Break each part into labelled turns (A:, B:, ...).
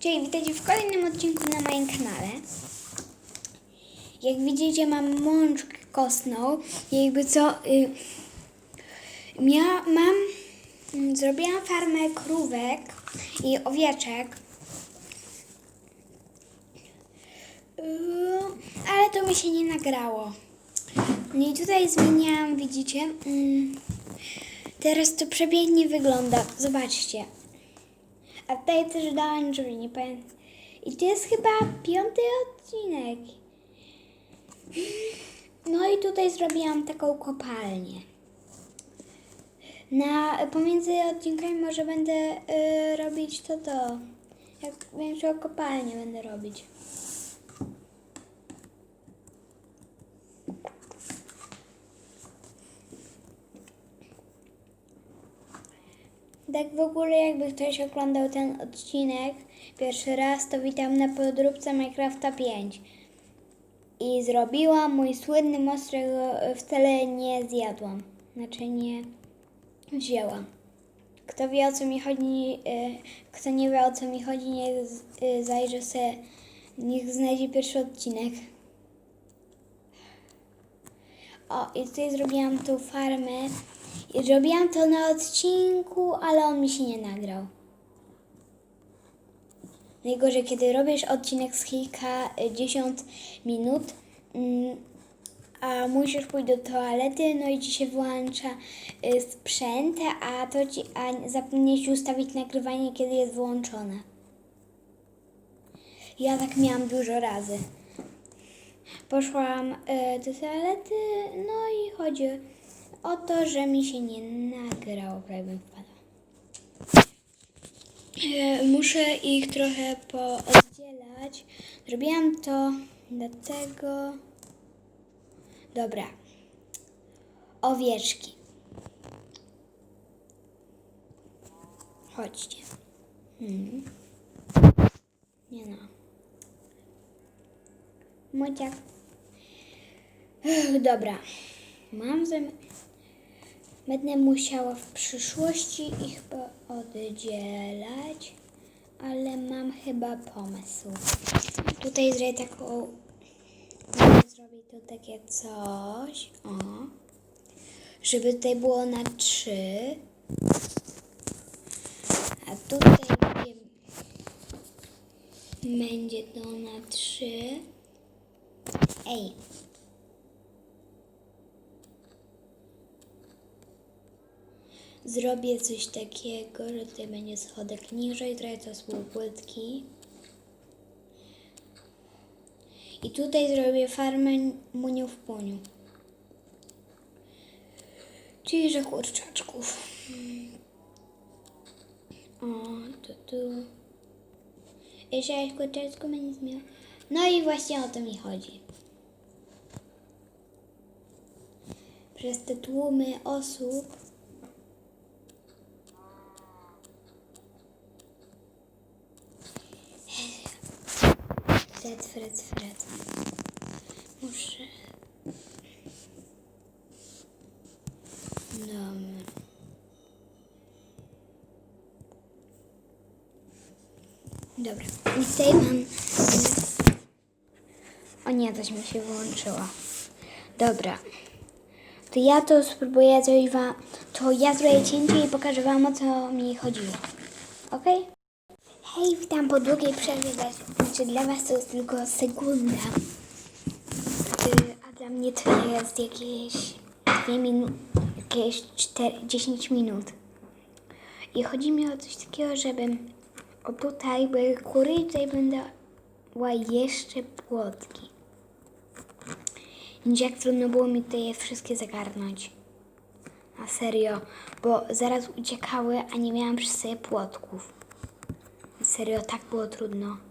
A: Cześć, witajcie w kolejnym odcinku na moim kanale. Jak widzicie, mam mączkę kostną. Jakby co, y, mia, mam, mm, zrobiłam farmę krówek i owieczek. Y, ale to mi się nie nagrało. No i tutaj zmieniałam, widzicie? Mm, teraz to przepięknie wygląda. Zobaczcie. A tutaj też dałam drzwi, nie pamiętam. I to jest chyba piąty odcinek. No i tutaj zrobiłam taką kopalnię. Na, pomiędzy odcinkami może będę y, robić to to. Jak większą kopalnię będę robić. Tak w ogóle jakby ktoś oglądał ten odcinek pierwszy raz, to witam na podróbce Minecrafta 5. I zrobiłam mój słynny most, którego wcale nie zjadłam. Znaczy nie wzięłam. Kto wie o co mi chodzi, y, kto nie wie o co mi chodzi, niech y, zajrzy sobie, niech znajdzie pierwszy odcinek. O, i tutaj zrobiłam tą farmę. I zrobiłam to na odcinku, ale on mi się nie nagrał. Najgorzej, kiedy robisz odcinek z kilkadziesiąt minut, mm, a musisz pójść do toalety, no i ci się włącza y, sprzęt, a to ci, a zapomnieć ustawić nagrywanie, kiedy jest włączone. Ja tak miałam dużo razy. Poszłam y, do toalety, no i chodzi o to, że mi się nie nagrał, prawie bym wpadła. E, Muszę ich trochę pooddzielać. Zrobiłam to dlatego... Dobra. Owieczki. Chodźcie. Hmm. Nie no. Ech, Dobra. Mam zamiar... Będę musiała w przyszłości ich oddzielać, ale mam chyba pomysł. Tutaj zrobię taką... Zrobię tu takie coś, o. Żeby tutaj było na trzy. A tutaj będzie, będzie to na trzy. Ej, Zrobię coś takiego, że tutaj będzie schodek niżej, trochę to są płytki. I tutaj zrobię farmę muniu w puniu. Czyli, że kurczaczków. O, tu, tu. Jak kurczaczku będzie zmiał. No i właśnie o to mi chodzi. Przez te tłumy osób Fred, Fred. Muszę. Dobra. Dobra. I tutaj mam. O nie, coś mi się wyłączyło. Dobra. To ja to spróbuję zrobić wam. To ja zrobię cięcie i pokażę wam o co mi chodziło. Okej? Hej, witam po długiej przerwie. Dla, znaczy dla Was to jest tylko sekunda. Y, A dla mnie to jest jakieś dwie minuty, jakieś 4, 10 minut. I chodzi mi o coś takiego, żebym o tutaj były kury i tutaj będę była jeszcze płotki. Widzicie, jak trudno było mi tutaj je wszystkie zagarnąć. Na serio, bo zaraz uciekały, a nie miałam przy sobie płotków. Serio, tak było trudno.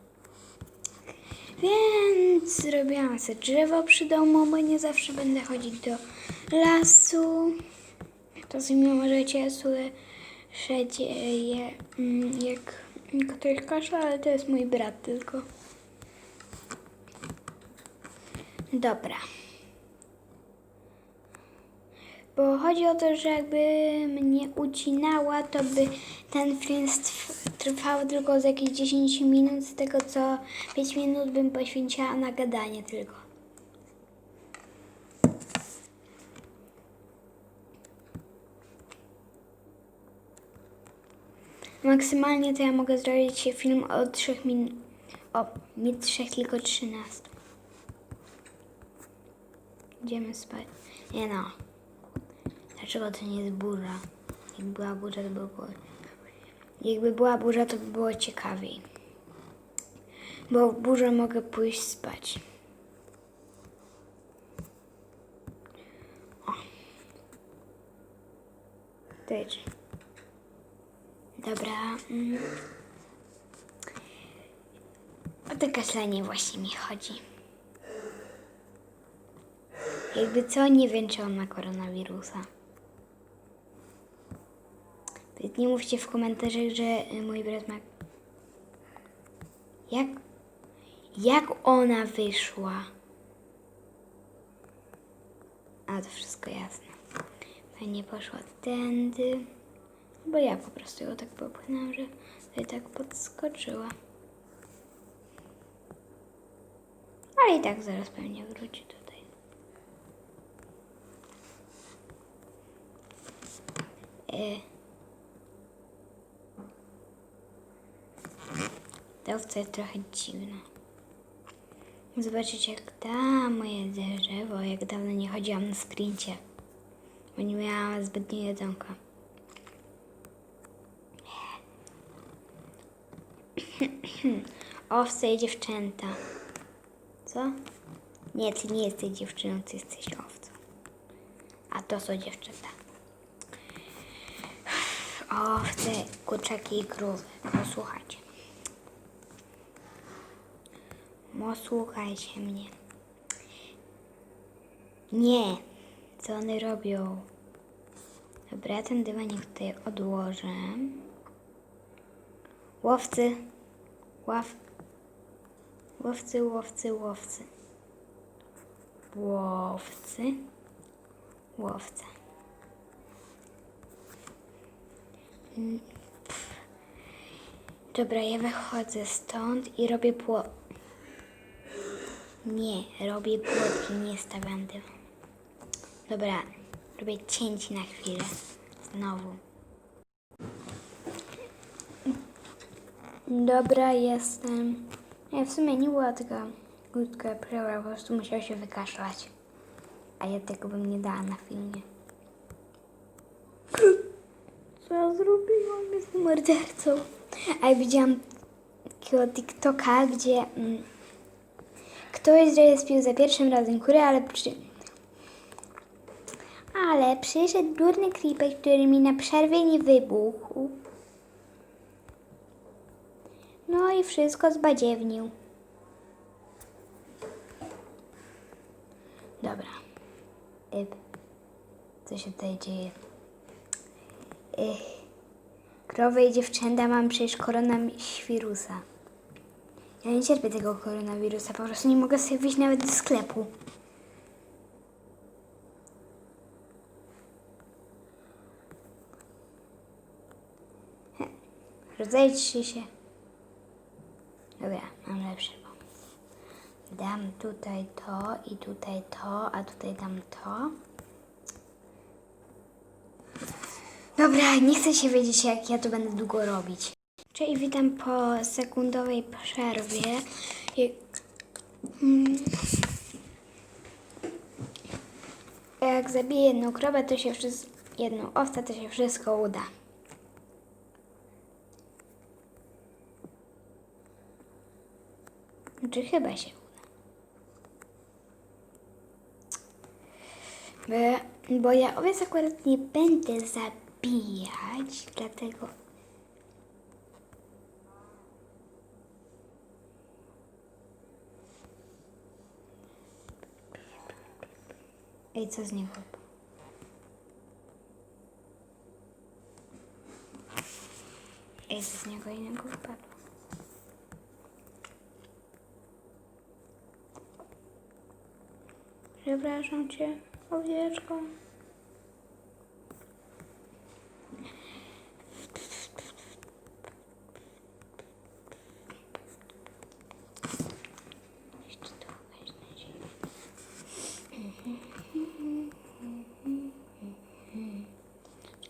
A: Więc zrobiłam sobie drzewo przy domu, bo nie zawsze będę chodzić do lasu. Czasami możecie słyszeć, je, mm, jak ktoś kasza, ale to jest mój brat tylko. Dobra. Bo chodzi o to, że jakby mnie ucinała, to by ten film trwał tylko z jakieś 10 minut, z tego co 5 minut bym poświęciła na gadanie tylko. Maksymalnie to ja mogę zrobić film o 3 minut. O, nie 3, tylko 13. Idziemy spać. Nie no. Dlaczego to nie jest burza? Jak była burza, to by było... Jakby była burza, to by było ciekawiej. Bo w burzę mogę pójść spać. O. Dobra. Mm. O to kaślenie właśnie mi chodzi. Jakby co, nie wiem, czy on ma koronawirusa. Więc Nie mówcie w komentarzach, że y, mój brat ma... Jak... Jak ona wyszła? A, to wszystko jasne. Fajnie poszła tędy. Bo ja po prostu ją tak popchnęłam, że tutaj tak podskoczyła. Ale i tak zaraz pewnie wróci tutaj. E. Ta owca jest trochę dziwna. Zobaczycie, jak da moje drzewo, jak dawno nie chodziłam na sprincie. Bo nie miałam zbytnio jedzonka. Owce i dziewczęta. Co? Nie, ty nie jesteś dziewczyną, ty jesteś owcą. A to są dziewczęta. Owce, kurczaki i krowy. Posłuchajcie. Posłuchajcie mnie. Nie. Co one robią? Dobra, ten dywanik tutaj odłożę. Łowcy. Ław. Łowcy, łowcy, łowcy. Łowcy. Łowca. Mm. Dobra, ja wychodzę stąd i robię pło... Nie, robię płotki, nie stawiam dywan. Dobra, robię cięcie na chwilę. Znowu. Dobra, jestem. Nie, w sumie nie była taka krótka przerwa, po prostu musiał się wykaszlać. A ja tego bym nie dała na filmie. Co ja zrobiłam? Jestem mordercą. A ja widziałam takiego TikToka, gdzie mm, ktoś zrespił za pierwszym razem kurę, ale przy... Ale przyszedł durny creeper, który mi na przerwie nie wybuchł. No i wszystko zbadziewnił. Dobra. Yp. Co się tutaj dzieje? Ech. Krowy i dziewczęta mam przecież koronawirusa. Ja nie cierpię tego koronawirusa, po prostu nie mogę sobie wyjść nawet do sklepu. Rozejdźcie się. Dobra, mam lepszy pomysł. Dam tutaj to i tutaj to, a tutaj dam to. Dobra, nie chcę się wiedzieć, jak ja to będę długo robić. Cześć, witam po sekundowej przerwie. Jak, mm, zabiję jedną krowę, to się wszystko, jedną owcę, to się wszystko uda. Znaczy chyba się uda. Bo, bo ja owiec akurat nie będę zabijać, dlatego... Ej, co z niego? Ej, co z niego innego wypadło? Przepraszam cię, owieczko.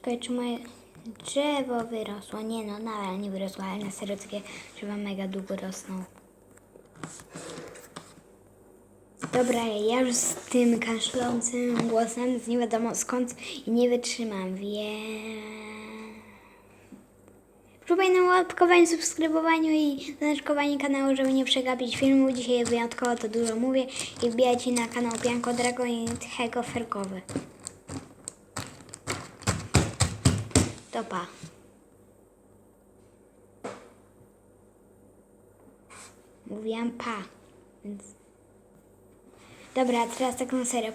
A: Czekaj, czy moje drzewo wyrosło? Nie no, nadal nie wyrosło, ale na serio takie drzewa mega długo rosną. Dobra, ja już z tym kaszlącym głosem z nie wiadomo skąd i nie wytrzymam, wiem. Próbuj na łapkowaniu, subskrybowaniu i znaczkowaniu kanału, żeby nie przegapić filmu. Dzisiaj wyjątkowo to dużo mówię i wbijajcie na kanał Pianko Dragon i Hego Ferkowy. To pa. Mówiłam pa, więc... Dobra, teraz tak na serio.